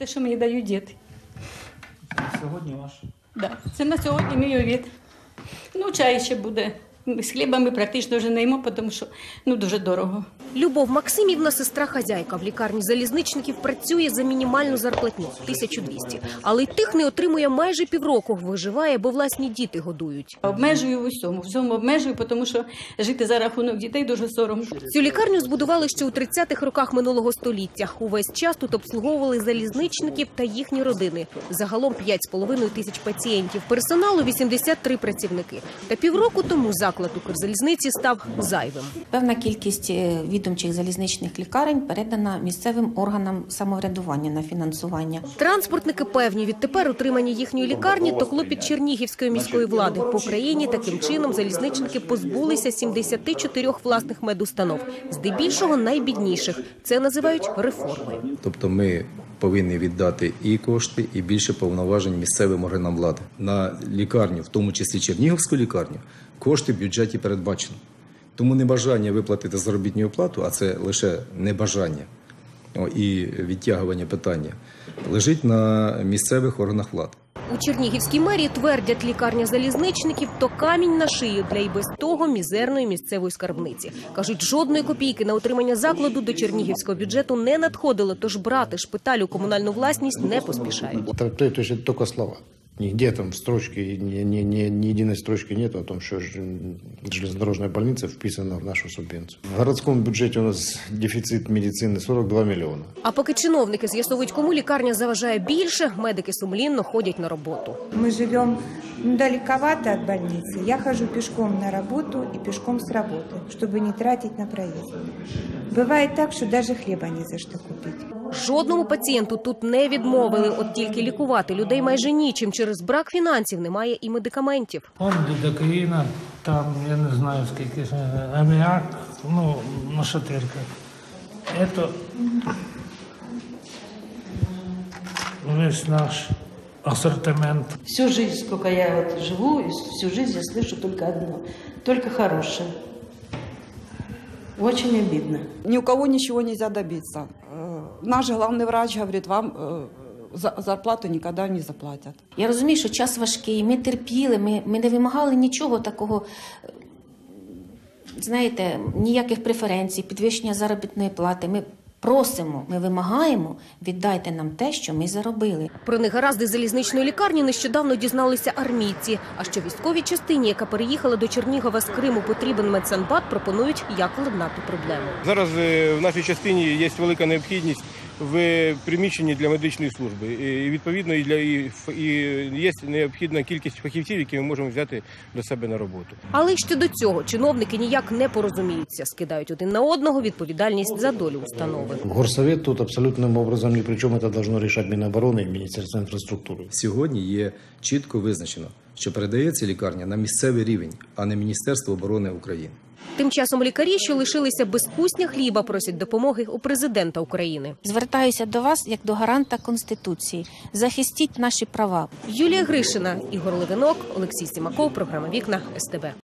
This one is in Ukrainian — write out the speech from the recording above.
те, що мені дають діти. Сьогодні ваш. Да. Це на сьогодні мій обід. Ну, чай ще буде. З хлібом ми практично вже не їмо, тому що ну, дуже дорого. Любов Максимівна, сестра хазяйка в лікарні залізничників, працює за мінімальну зарплатню 1200. Але й тих не отримує майже півроку. Виживає, бо власні діти годують. Обмежую в усьому. Всьому обмежую, тому що жити за рахунок дітей дуже соромно. Цю лікарню збудували ще у 30-х роках минулого століття. Увесь час тут обслуговували залізничників та їхні родини. Загалом 5,5 тисяч пацієнтів. Персоналу 83 працівники. Та півроку тому заклад Укрзалізниці став зайвим. Певна кількість е, відомчих залізничних лікарень передана місцевим органам самоврядування на фінансування. Транспортники певні відтепер утримання їхньої лікарні то клопіт Чернігівської міської влади. По країні таким чином залізничники позбулися 74 власних медустанов, здебільшого найбідніших. Це називають реформою. Тобто ми повинні віддати і кошти, і більше повноважень місцевим органам влади. На лікарню, в тому числі Чернігівську лікарню, кошти в бюджеті передбачено. Тому небажання виплатити заробітну плату, а це лише небажання і відтягування питання, лежить на місцевих органах влади. У Чернігівській мерії твердять лікарня залізничників то камінь на шию для і без того мізерної місцевої скарбниці. кажуть, жодної копійки на утримання закладу до чернігівського бюджету не надходило. Тож брати шпиталю комунальну власність не поспішають. То есть слова. Нигде там строчки, ни, ни, ни, ни единой строчки нет о том, что ж- железнодорожная больница вписана в нашу субвенцию. В городском бюджете у нас дефицит медицины 42 миллиона. А поки чиновники з'ясовують, кому лікарня заважає більше, медики сумлінно ходять на роботу. Мы живем ну, далековато от больницы. Я хожу пешком на работу и пешком с работы, чтобы не тратить на проезд. Бывает так, что даже хлеба не за что купить. Жодному пацієнту тут не відмовили, от тільки лікувати людей майже нічим. Через брак фінансів немає і медикаментів. Он дидокаїна, там я не знаю скільки ж, е, аміак, ну, на шатирках. Это весь наш ассортимент. Всю жизнь, сколько я вот живу, всю жизнь я слышу только одно, только хорошее. Очень обидно. Ни у кого ничего нельзя добиться Э, Наш главный врач говорит, вам э, за- зарплату никогда не заплатят. Я розумію, що час важкий, ми терпіли, ми, ми не вимагали нічого такого, е, знаєте, ніяких преференцій, підвищення заробітної плати. Ми просимо, ми вимагаємо, віддайте нам те, що ми заробили. Про негаразди залізничної лікарні нещодавно дізналися армійці. А що військовій частині, яка переїхала до Чернігова з Криму, потрібен медсанбат, пропонують, як владнати проблему. Зараз е, в нашій частині є велика необхідність в приміщенні для медичної служби. І відповідно і для і, ф- і є необхідна кількість фахівців, які ми можемо взяти до себе на роботу. Але й щодо цього чиновники ніяк не порозуміються, скидають один на одного відповідальність за долю установи. Горсовет тут абсолютным образом ни при чем. Это должно решать Минобороны и Министерство инфраструктуры. Сьогодні є чітко визначено, що передається лікарня на місцевий рівень, а не Міністерство оборони України. Тим часом лікарі, що лишилися без кусня хліба, просять допомоги у президента України. Звертаюся до вас як до гаранта Конституції. Захистіть наші права. Юлія Гришина, Ігор Левинок, Олексій Сімаков, програма Вікна СТБ.